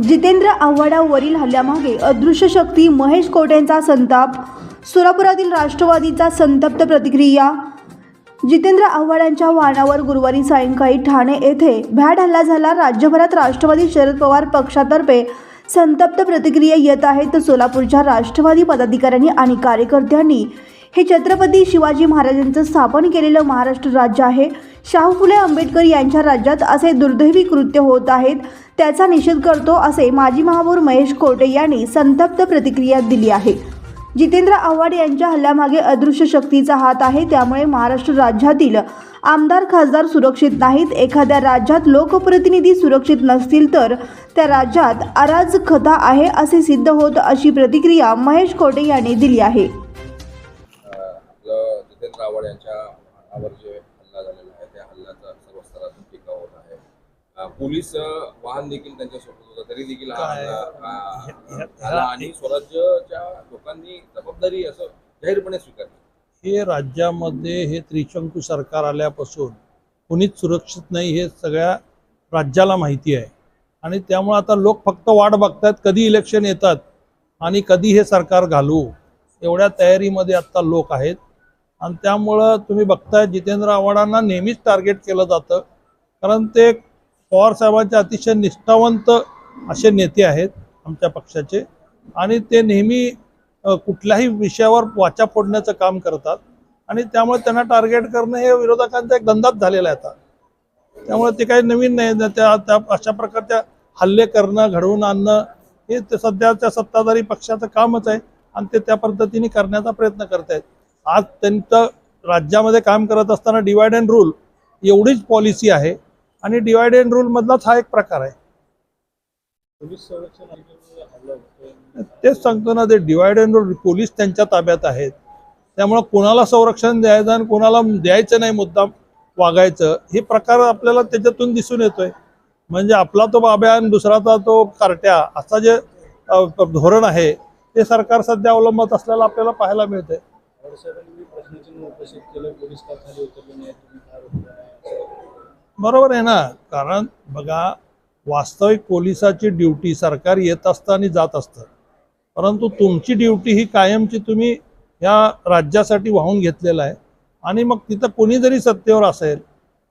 जितेंद्र आव्हाडावरील हल्ल्यामागे अदृश्य शक्ती महेश कोटेंचा संताप सोलापुरातील राष्ट्रवादीचा संतप्त प्रतिक्रिया. जितेंद्र आव्हाडांच्या वाहनावर गुरुवारी सायंकाळी ठाणे येथे भ्याड हल्ला झाला. राज्यभरात राष्ट्रवादी शरद पवार पक्षातर्फे संतप्त प्रतिक्रिया येत आहेत. सोलापूरच्या राष्ट्रवादी पदाधिकाऱ्यांनी आणि कार्यकर्त्यांनी हे छत्रपती शिवाजी महाराजांचं स्थापन केलेलं महाराष्ट्र राज्य आहे. शाहू फुले आंबेडकर यांच्या राज्यात असे दुर्दैवी कृत्य होत आहेत त्याचा निषेध करतो असे माजी महापौर महेश कोटे यांनी संतप्त प्रतिक्रिया दिली आहे. जितेंद्र आव्हाड यांच्या हल्ल्यामागे अदृश्य शक्तीचा हात आहे त्यामुळे महाराष्ट्र राज्यातील आमदार खासदार सुरक्षित नाहीत एखाद्या राज्यात लोकप्रतिनिधी सुरक्षित नसतील तर त्या राज्यात अराजकता आहे असे सिद्ध होत अशी प्रतिक्रिया महेश कोटे यांनी दिली आहे आपलं जितेंद्र आव्हाड यांच्या वाहनावर जे हल्ला झालेला आहे त्या हल्ल्याचा सर्व स्तरातून टीका होत आहे अं, पोलीस वाहन देखील त्यांच्यासोबत होतं. तरी देखील हा आणि स्वराज्यच्या लोकांनी जबाबदारी असं जाहीरपणे स्वीकारली. हे राज्यामध्ये हे त्रिशंकू सरकार आल्यापासून कुणीच सुरक्षित नाही हे सगळ्या राज्याला माहिती आहे. आणि त्यामुळे आता लोक फक्त वाट बघतात कधी इलेक्शन येतात आणि कधी हे सरकार घालू एवढ्या तयारीमध्ये आत्ता लोक आहेत. आणि त्यामुळं तुम्ही बघताय जितेंद्र आव्हाडांना नेहमीच टार्गेट केलं जातं. कारण ते पवार साहेबांचे अतिशय निष्ठावंत असे नेते आहेत आमच्या पक्षाचे. आणि ते नेहमी कुठल्याही विषयावर वाचा फोडण्याचं काम करतात. आणि त्यामुळे त्यांना टार्गेट करणं हे विरोधकांचा एक धंदाच झालेला आहे आता. त्यामुळे ते काही नवीन नाही. त्या त्या अशा प्रकारच्या हल्ले करणं घडवून आणणं हे ते सध्याच्या सत्ताधारी पक्षाचं कामच आहे. आणि ते त्या पद्धतीने करण्याचा प्रयत्न करत आहेत आज त्यांचं राज्यामध्ये काम करत असताना डिवाइड अँड रूल एवढीच पॉलिसी आहे. आणि डिवाइड अँड रूल मधलाच हा एक प्रकार आहे. तेच सांगतो ना ते डिवाइड अँड रूल पोलीस त्यांच्या ताब्यात आहेत. त्यामुळं कोणाला संरक्षण द्यायचं आणि कोणाला द्यायचं नाही मुद्दाम वागायचं हे प्रकार आपल्याला त्याच्यातून दिसून येतोय. म्हणजे आपला तो बाब्या आणि दुसराचा तो कार्ट्या असा जे धोरण आहे ते सरकार सध्या अवलंबत असल्याला आपल्याला पाहायला मिळतंय. बरोबर आहे ना? कारण बघा वास्तविक पोलिसाची ड्युटी सरकार येत असतं आणि जात असतं. परंतु तुमची ड्युटी ही कायमची तुम्ही या राज्यासाठी वाहून घेतलेला आहे. आणि मग तिथं कोणी जरी सत्तेवर असेल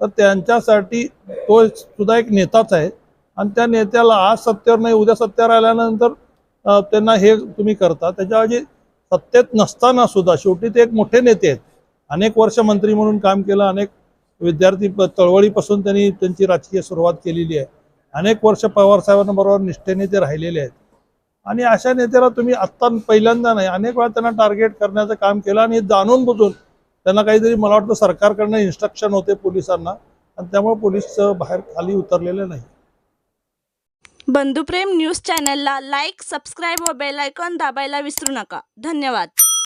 तर त्यांच्यासाठी तो सुद्धा एक नेताच आहे. आणि त्या नेत्याला आज सत्तेवर नाही उद्या सत्तेवर आल्यानंतर त्यांना हे तुम्ही करता. त्याच्याऐवजी सत्तेत नसताना सुद्धा शेवटी ते एक मोठे नेते आहेत. अनेक वर्ष मंत्री म्हणून काम केलं अनेक विद्यार्थी प- चळवळीपासून त्यांनी त्यांची राजकीय सुरुवात केलेली आहे. अनेक वर्ष पवार साहेबांबरोबर निष्ठेने ते राहिलेले आहेत. आणि अशा नेत्याला तुम्ही आत्ता पहिल्यांदा नाही अनेक वेळा त्यांना टार्गेट करण्याचं काम केलं आणि जाणून बुजून त्यांना काहीतरी मला वाटतं सरकारकडनं इन्स्ट्रक्शन होते पोलिसांना आणि त्यामुळे पोलीस बाहेर खाली उतरलेले नाही. बंधुप्रेम न्यूज चॅनलला लाईक सबस्क्राईब व बेल आयकॉन दाबायला विसरू नका. धन्यवाद.